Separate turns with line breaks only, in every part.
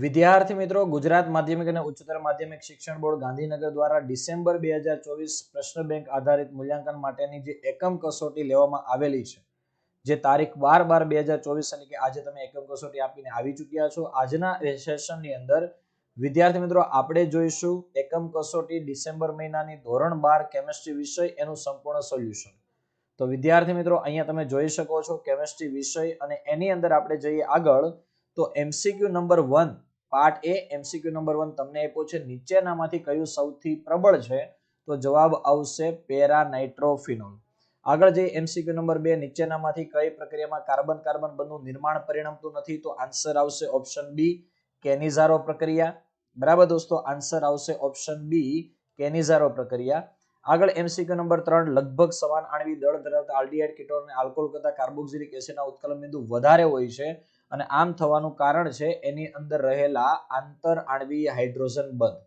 વિદ્યાર્થી મિત્રો ગુજરાત માધ્યમિક અને ઉચ્ચતર માધ્યમિક શિક્ષણ બોર્ડ ગાંધીનગર દ્વારા ડિસેમ્બર બે હજાર ચોવીસ પ્રશ્ન બેંક આધારિત મૂલ્યાંકન માટેની જે એકમ કસોટી લેવામાં આવેલી છે જે તારીખ બાર બાર બે હજાર ચોવીસ એટલે કે આજે તમે એકમ કસોટી આપીને આવી ચૂક્યા છો આજના સેશનની અંદર વિદ્યાર્થી મિત્રો આપણે જોઈશું એકમ કસોટી ડિસેમ્બર મહિનાની ધોરણ બાર કેમેસ્ટ્રી વિષય એનું સંપૂર્ણ સોલ્યુશન તો વિદ્યાર્થી મિત્રો અહીંયા તમે જોઈ શકો છો કેમેસ્ટ્રી વિષય અને એની અંદર આપણે જઈએ આગળ તો MCQ number one part A MCQ number one તમને આપ્યો છે નીચેનામાંથી કયું સૌથી પ્રબળ છે તો જવાબ આવશે પેરાનાઇટ્રોફિનોલ આગળ જે એમસીક્યુ નંબર બે નીચેનામાંથી કઈ પ્રક્રિયામાં કાર્બન કાર્બન બંધનું નિર્માણ પરિણમતું નથી તો આન્સર આવશે ઓપ્શન બી કેનિઝારો પ્રક્રિયા બરાબર દોસ્તો આન્સર આવશે ઓપ્શન બી કેનિઝારો પ્રક્રિયા આગળ એમસીક્યુ નંબર ત્રણ લગભગ સમાન આણવી દળ ધરાવતા આલ્ડીહાઇડ કીટોન અને આલ્કોહોલ કરતા કાર્બોક્સિલિક એસિડના ઉત્કલન બિંદુ વધારે હોય છે અને આમ થવાનું કારણ છે એની અંદર રહેલા આંતર આણવીય હાઇડ્રોજન બંધ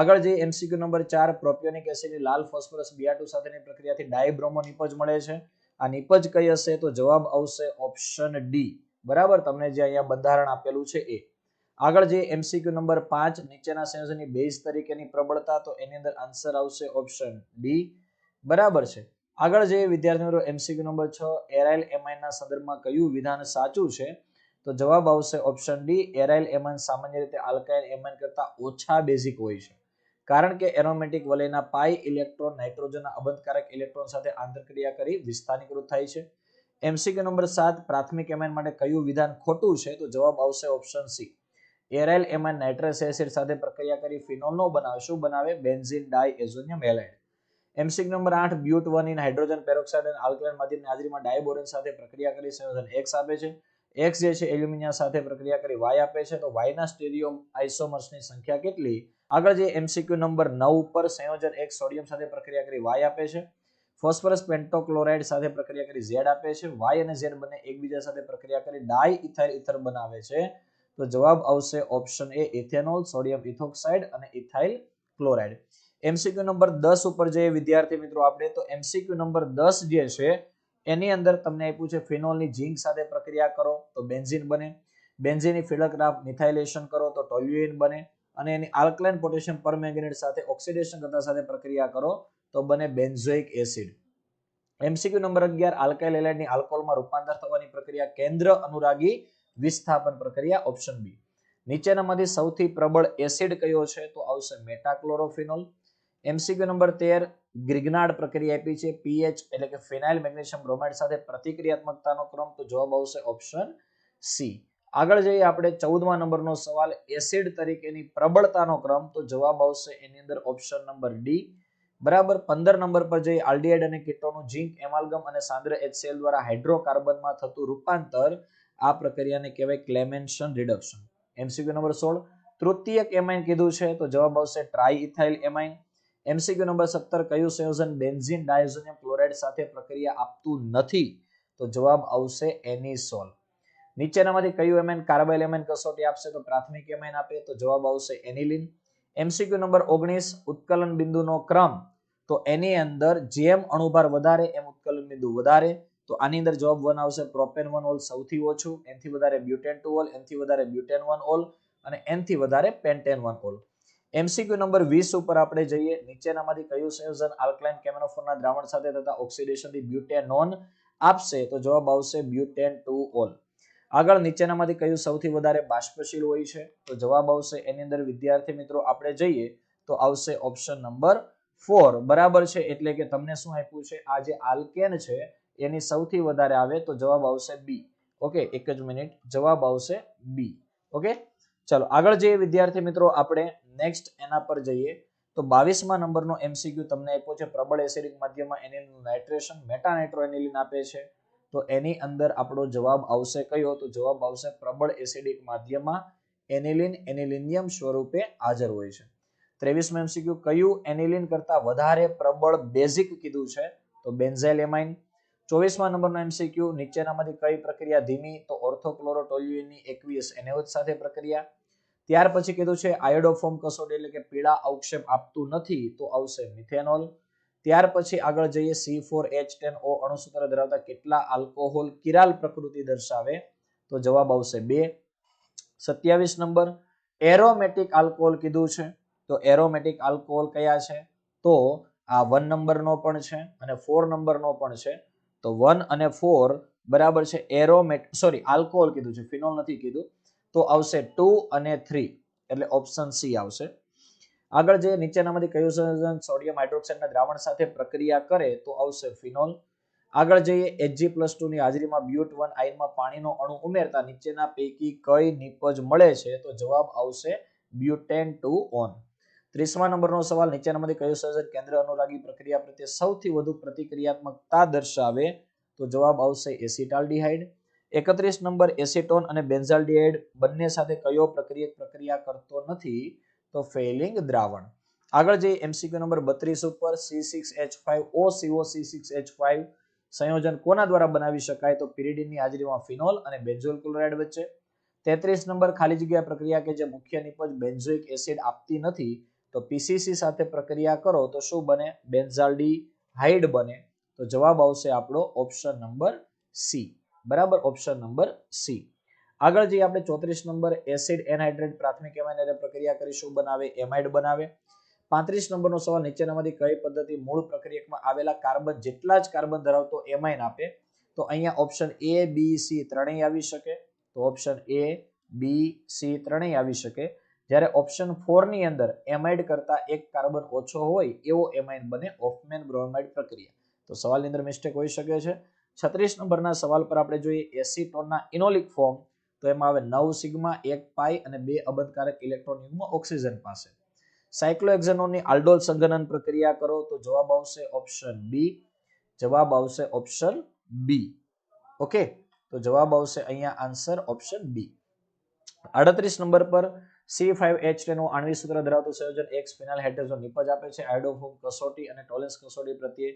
આગળ જે એમસીક્યુ નંબર ચાર પ્રોપિયોનિક એસિડની લાલ ફોસ્ફરસ બીઆટુ સાથેની પ્રક્રિયાથી ડાયબ્રોમો નિપજ મળે છે આ નિપજ કઈ હશે તો જવાબ આવશે ઓપ્શન ડી બરાબર તમને જે અહીંયા બંધારણ આપેલું છે એ આગળ જે એમસીક્યુ નંબર પાંચ નીચેના સંયોજનની બેઝ તરીકેની પ્રબળતા તો એની અંદર આન્સર આવશે ઓપ્શન ડી બરાબર છે આગળ જે વિદ્યાર્થીઓ મિત્રો એમસીક્યુ નંબર છ એરાઇલ એમઆઈના સંદર્ભમાં કયું વિધાન સાચું છે તો જવાબ આવશે ઓપ્શન ડી એરાઇલ એમાઇન સામાન્ય રીતે આલ્કાઇલ એમાઇન કરતાં ઓછા બેઝિક હોય છે કારણ કે એરોમેટિક વલયના પાઈ ઇલેક્ટ્રોન નાઇટ્રોજનના અબંધકારક ઇલેક્ટ્રોન સાથે આંતરક્રિયા કરી વિસ્થાનીકૃત થાય છે એમસીક્યુ નંબર સાત પ્રાથમિક એમાઇન માટે કયું વિધાન ખોટું છે તો જવાબ આવશે option C aryl amine nitrous acid સાથે પ્રક્રિયા કરી ફિનોલનો બનાવે શું બનાવે benzene diazonium halide MCQ number આઠ but one ene hydrogen peroxide અને આલ્કલાઇન માધ્યમની હાજરીમાં ડાયબોરન સાથે પ્રક્રિયા કરી સંયોજન એક્સ આપે છે એક્સ જે છે એલ્યુમિનિયા સાથે પ્રક્રિયા કરી વાય આપે છે તો વાયના સ્ટેરિયો આઇસોમર્સની સંખ્યા કેટલી આગળ જે એમસીક્યુ નંબર નવ ઉપર સંયોજન એક સોડિયમ સાથે પ્રક્રિયા કરી વાય આપે છે ફોસ્ફરસ પેન્ટોક્લોરાઇડ સાથે પ્રક્રિયા કરી ઝેડ આપે છે વાય અને ઝેડ બંને એકબીજા સાથે પ્રક્રિયા કરી ડાય ઇથાઇલ ઇથર બનાવે છે તો જવાબ આવશે option A ethanol sodium ethoxide અને ઇથાઇલ ક્લોરાઇડ એમસીક્યુ નંબર દસ ઉપર જે વિદ્યાર્થી મિત્રો આપણે તો એમસીક્યુ નંબર દસ જે છે એની અંદર તમને આપ્યું છે ફિનોલની ઝીંક સાથે પ્રક્રિયા કરો તો બેન્ઝિન બને બેન્ઝિનની ફિલકરાફ મિથાઇલેશન કરો તો ટોલ્યુઇન બને અને એની આલ્કલાઇન પોટેશિયમ પરમેંગેનેટ સાથે ઓક્સિડેશન કરતા સાથે પ્રક્રિયા કરો તો બને બેન્ઝોઇક એસિડ એમસીક્યુ નંબર અગિયાર આલ્કાઇલ એલાઇડની આલ્કોહોલમાં રૂપાંતર થવાની પ્રક્રિયા કેન્દ્ર અનુરાગી વિસ્થાપન પ્રક્રિયા ઓપ્શન બી નીચેનામાંથી સૌથી પ્રબળ એસિડ કયો છે તો આવશે મેટાક્લોરોફિનોલ એમસીક્યુ નંબર તેર ગ્રિગ્નાડ પ્રક્રિયા આપી છે પીએચ એટલે કે ફિનાઇલ મેગ્નેશિયમ બ્રોમાઇડ સાથે પ્રતિક્રિયાત્મકતાનો ક્રમ તો જવાબ આવશે ઓપ્શન સી આગળ જઈએ આપણે ચૌદમા નંબરનો સવાલ એસિડ તરીકેની પ્રબળતાનો ક્રમ તો જવાબ આવશે એની અંદર ઓપ્શન નંબર ડી બરાબર પંદર નંબર પર જઈએ આલ્ડીહાઇડ અને કીટોનું ઝીંક એમાલગમ અને સાંદ્ર એચસીએલ દ્વારા હાઇડ્રોકાર્બનમાં થતું રૂપાંતર આ પ્રક્રિયાને કહેવાય ક્લેમેન્શન રિડક્શન એમસીક્યુ નંબર સોળ તૃતીયક એમાઇન કીધું છે તો જવાબ આવશે tri ethyl amine MCQ number સત્તર કયું સંયોજન બેન્ઝીન ડાયઝોનિયમ ક્લોરાઇડ સાથે પ્રક્રિયા આપતું નથી તો જવાબ આવશે એનિસોલ નીચેનામાંથી કયું એમએન કાર્બાઇલ એમએન કસોટી આપશે તો પ્રાથમિક એમએન આપે તો જવાબ આવશે એનિલિન એમસીક્યુ નંબર ઓગણીસ ઉત્કલન બિંદુનો ક્રમ તો એની અંદર જેમ અણુભાર વધારે એમ ઉત્કલન બિંદુ વધારે તો આની અંદર જવાબ વન આવશે પ્રોપેન વન ઓલ સૌથી ઓછું એનથી વધારે બ્યુટેન ટુ ઓલ એનથી વધારે બ્યુટેન વન ઓલ અને એનથી વધારે pentane one ol MCQ number વીસ ઉપર આપણે જઈએ નીચેનામાંથી કયું સંયોજન આલ્કલાઇન કેમેનોફોરના દ્રાવણ સાથે થતા ઓક્સિડેશનથી બ્યુટેનોન આપશે તો જવાબ આવશે બ્યુટેન ટુ ઓલ આગળ નીચેનામાંથી કયું સૌથી વધારે બાષ્પશીલ હોય છે તો જવાબ આવશે એની અંદર વિદ્યાર્થી મિત્રો આપણે જઈએ તો આવશે ઓપ્શન નંબર ફોર બરાબર છે એટલે કે તમને શું આપ્યું છે આ જે આલ્કેન છે એની સૌથી વધારે આવે તો જવાબ આવશે બી ઓકે એક જ મિનિટ જવાબ આવશે બી ઓકે ચલો આગળ જઈએ વિદ્યાર્થી મિત્રો આપણે નેક્સ્ટ એના પર જઈએ તો બાવીસમાં નંબરનો એમસીક્યુ તમને આપ્યો છે પ્રબળ એસિડિક માધ્યમમાં એનિલનું નાઇટ્રેશન મેટાનાઇટ્રો એનિલિન આપે છે તો એની અંદર આપણો જવાબ આવશે કયો તો જવાબ આવશે પ્રબળ એસિડિક માધ્યમમાં એનિલિન એનિલિનિયમ સ્વરૂપે હાજર હોય છે ત્રેવીસમાં એમસીક્યુ કયું એનિલિન કરતાં વધારે પ્રબળ બેઝિક કીધું છે તો બેન્ઝેલ એમાઇન ચોવીસમાં નંબરનો એમસીક્યુ નીચેનામાંથી કઈ પ્રક્રિયા ધીમી તો ઓર્થોક્લોરોટોલ્યુઇનની એકવીસ એનેવજ સાથે પ્રક્રિયા ત્યાર પછી કીધું છે આયોડોફોર્મ કસોડ એટલે કે પીળા અવક્ષેપ આપતું નથી તો આવશે મિથેનોલ ત્યાર પછી આગળ જઈએ C four H ten O અણુસૂત્ર ધરાવતા કેટલા આલ્કોહોલ કિરાલ પ્રકૃતિ દર્શાવે તો જવાબ આવશે બે સત્યાવીસ નંબર એરોમેટિક આલ્કોહોલ કીધું છે તો એરોમેટિક આલ્કોહોલ કયા છે તો આ વન નંબરનો પણ છે અને ફોર નંબરનો પણ છે તો વન અને ફોર બરાબર છે એરોમેટ સોરી આલ્કોહોલ કીધું છે ફિનોલ નથી કીધું તો આવશે ટુ અને થ્રી એટલે ઓપ્શન સી આવશે આગળ જે નીચેનામાંથી કયું સંયોજન સોડિયમ હાઇડ્રોક્સાઇડના દ્રાવણ સાથે પ્રક્રિયા કરે તો આવશે ફિનોલ આગળ જઈએ એચજી પ્લસ ટુની હાજરીમાં બ્યુટ વન આયનમાં પાણીનો અણુ ઉમેરતા નીચેના પૈકી કઈ નિપજ મળે છે તો જવાબ આવશે બ્યુટેન ટુ ઓન ત્રીસમા નંબરનો સવાલ નીચેનામાંથી કયું સર્જન કેન્દ્ર અનુરાગી પ્રક્રિયા પ્રત્યે સૌથી વધુ પ્રતિક્રિયાત્મકતા દર્શાવે તો જવાબ આવશે એસિટાલ એસિટાલ્ડિહાઇડ એકત્રીસ નંબર એસિટોન અને બેન્ઝાલ્ડિહાઇડ બંને સાથે કયો પ્રક્રિયક પ્રક્રિયા કરતો નથી તો ફેલિંગ દ્રાવણ આગળ જઈએ એમસીક્યુ નંબર બત્રીસ ઉપર C six H five O CO C six H five સંયોજન કોના દ્વારા બનાવી શકાય તો પિરિડીનની હાજરીમાં ફિનોલ અને બેન્ઝોલ ક્લોરાઇડ વચ્ચે તેત્રીસ નંબર ખાલી જગ્યા પ્રક્રિયા કે જે મુખ્ય નિપજ બેન્ઝોઇક એસિડ આપતી નથી તો પીસીસી સાથે પ્રક્રિયા કરો તો શું બને બેન્ઝાલ્ડી હાઇડ બને તો જવાબ આવશે આપણો ઓપ્શન નંબર સી બરાબર ઓપ્શન નંબર સી આગળ જઈએ આપણે ચોત્રીસ નંબર એસિડ એનહાઇડ્રેટ પ્રાથમિક એમાઇનરે પ્રક્રિયા કરીશું બનાવે એમાઇડ બનાવે પાંત્રીસ નંબરનો સવાલ નીચેનામાંથી કઈ પદ્ધતિ મૂળ પ્રક્રિયકમાં આવેલા કાર્બન જેટલા જ કાર્બન ધરાવતો એમાઇન આપે તો અહીંયા ઓપ્શન એ બી સી ત્રણેય આવી શકે તો ઓપ્શન એ બી સી ત્રણેય આવી શકે જ્યારે ઓપ્શન ફોરની અંદર એમાઇડ કરતાં એક કાર્બન ઓછો હોય એવો એમાઇડ બને ઓફમેન બ્રોમાઇડ પ્રક્રિયા તો સવાલની અંદર મિસ્ટેક હોઈ શકે છે છત્રીસ નંબરના સવાલ પર આપણે જોઈએ એસી ટોનના ઇનોલિક ફોર્મ તો એમાં આવે નવ સિગ્મા એક પાઈ અને બે અબંધકારક ઇલેક્ટ્રોન યુગ્મ ઓક્સિજન પાસે સાયક્લોહેક્ઝેનોનની આલ્ડોલ સંઘનન પ્રક્રિયા કરો તો જવાબ આવશે ઓપ્શન બી જવાબ આવશે ઓપ્શન બી ઓકે તો જવાબ આવશે અહીંયા આન્સર ઓપ્શન બી આડત્રીસ નંબર પર સી ફાઈવ એચ ટેનું આણવી સૂત્ર ધરાવતું સંયોજન એક સ્પિનલ હેટેઝોન નિપજ આપે છે આયોડોફોમ કસોટી અને ટોલેન્સ કસોટી પ્રત્યે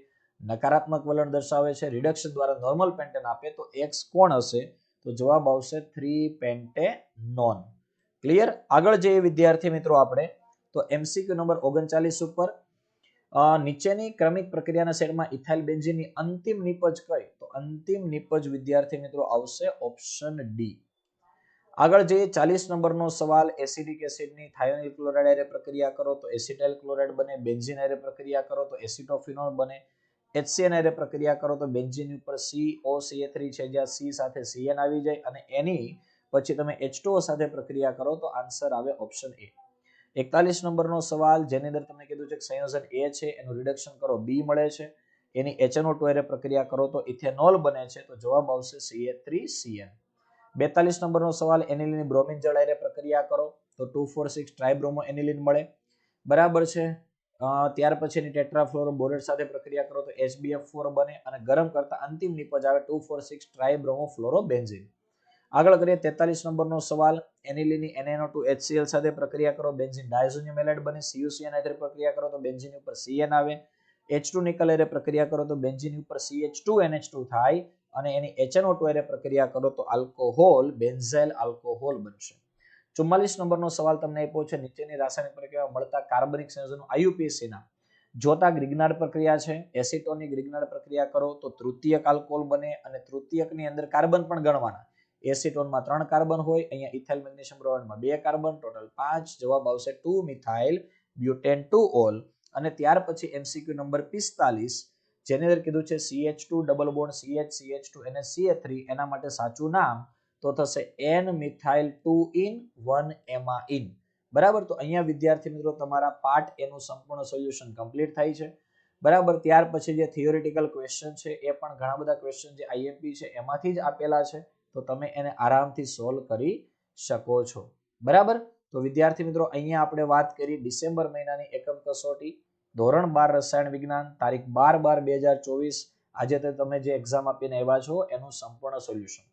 નકારાત્મક વલણ દર્શાવે છે રિડક્શન દ્વારા નોર્મલ પેન્ટેન આપે તો એક્સ કોણ હશે તો જવાબ આવશે થ્રી પેન્ટે નોન ક્લિયર આગળ જઈએ વિદ્યાર્થી મિત્રો આપણે તો એમસીક્યુ નંબર ઓગણચાલીસ ઉપર નીચેની ક્રમિક પ્રક્રિયાના શેડમાં ઇથાઇલ બેન્ઝીનની અંતિમ નિપજ કઈ તો અંતિમ નિપજ વિદ્યાર્થી મિત્રો આવશે ઓપ્શન ડી આગળ જઈએ ચાલીસ નંબરનો સવાલ એસિડિક એસિડની થાયોનિલ ક્લોરાઇડ અરે પ્રક્રિયા કરો તો એસિટાઇલ ક્લોરાઇડ બને બેન્ઝીન અરે પ્રક્રિયા કરો તો એસિટોફિનોલ બને એચસીએન અરે પ્રક્રિયા કરો તો બેન્ઝીન ઉપર સી ઓ થ્રી છે જ્યાં સી સાથે સીએન આવી જાય અને એની e પછી તમે એચ સાથે પ્રક્રિયા કરો તો આન્સર આવે ઓપ્શન એ એકતાલીસ નંબરનો સવાલ જેની અંદર તમને કીધું છે કે સંયોજન એ છે એનું રિડક્શન કરો બી મળે છે એની એચએનઓ ટુ પ્રક્રિયા કરો તો ઇથેનોલ બને છે તો જવાબ આવશે સીએ થ્રી સીએન બેતાલીસ નંબરનો સવાલ એનિલિન બ્રોમિન જળ પ્રક્રિયા કરો તો two four six tribromo aniline મળે બરાબર છે ત્યાર પછી એની ટેટ્રાફ્લોરો બોરેટ સાથે પ્રક્રિયા કરો તો એસબીએફ ફોર બને અને ગરમ કરતા અંતિમ નિપજ આવે two four six tribromo fluoro benzene આગળ કરીએ તેતાલીસ નંબરનો સવાલ એનિલીની એનએનઓ ટુ એચસીએલ સાથે પ્રક્રિયા કરો બેન્ઝિન ડાયઝોનિયમ એલાઇડ બને સીયુસીએન હાથે પ્રક્રિયા કરો તો બેન્ઝિન ઉપર સીએન આવે એચ ટુ નિકલ એરે પ્રક્રિયા કરો તો બેન્ઝિન ઉપર સીએચ ટુ એનએચ ટુ થાય અને એની એચએનઓ ટુ એરે પ્રક્રિયા કરો તો આલ્કોહોલ બેન્ઝાઇલ આલ્કોહોલ બનશે ચુમ્માલીસ નંબરનો સવાલ તમને આપ્યો છે નીચેની રાસાયણિક પ્રક્રિયા મળતા કાર્બનિક સંયોજનો આયુપીએસસીના જોતા ગ્રિગ્નાડ પ્રક્રિયા છે એસિટોની ગ્રિગ્નાડ પ્રક્રિયા કરો તો તૃતીય આલ્કોહોલ બને અને તૃતીયકની અંદર કાર્બન પણ ગણવાના એસિટોનમાં ત્રણ કાર્બન હોય અહીંયા ઇથાઇલ મેગ્નેશિયમ બ્રોમેટમાં બે કાર્બન ટોટલ પાંચ જવાબ આવશે two methyl butane two ol અને ત્યાર પછી એમસીક્યુ નંબર પિસ્તાલીસ જેની અંદર કીધું છે CH two double bond CH CH two અને સીએ થ્રી એના માટે સાચું નામ તો થશે N methyl two ene one amine બરાબર તો અહીંયા વિદ્યાર્થી મિત્રો તમારા પાઠ એનું સંપૂર્ણ સોલ્યુશન કમ્પ્લીટ થાય છે બરાબર ત્યાર પછી જે થિયોરિટિકલ ક્વેશ્ચન છે એ પણ ઘણા બધા ક્વેશ્ચન જે આઈએમપી છે એમાંથી જ આપેલા છે તો તમે એને આરામથી સોલ્વ કરી શકો છો બરાબર તો વિદ્યાર્થી મિત્રો અહીંયા આપણે વાત કરી ડિસેમ્બર મહિનાની એકમ કસોટી ધોરણ બાર રસાયણ વિજ્ઞાન તારીખ બાર બાર બે હજાર ચોવીસ આજે તમે જે એક્ઝામ આપીને આવ્યા છો એનું સંપૂર્ણ સોલ્યુશન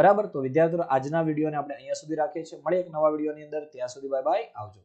બરાબર તો વિદ્યાર્થીઓ આજના વિડીયોને આપણે અહીંયા સુધી રાખીએ છીએ મળીએ એક નવા વિડીયોની અંદર ત્યાં સુધી બાય બાય આવજો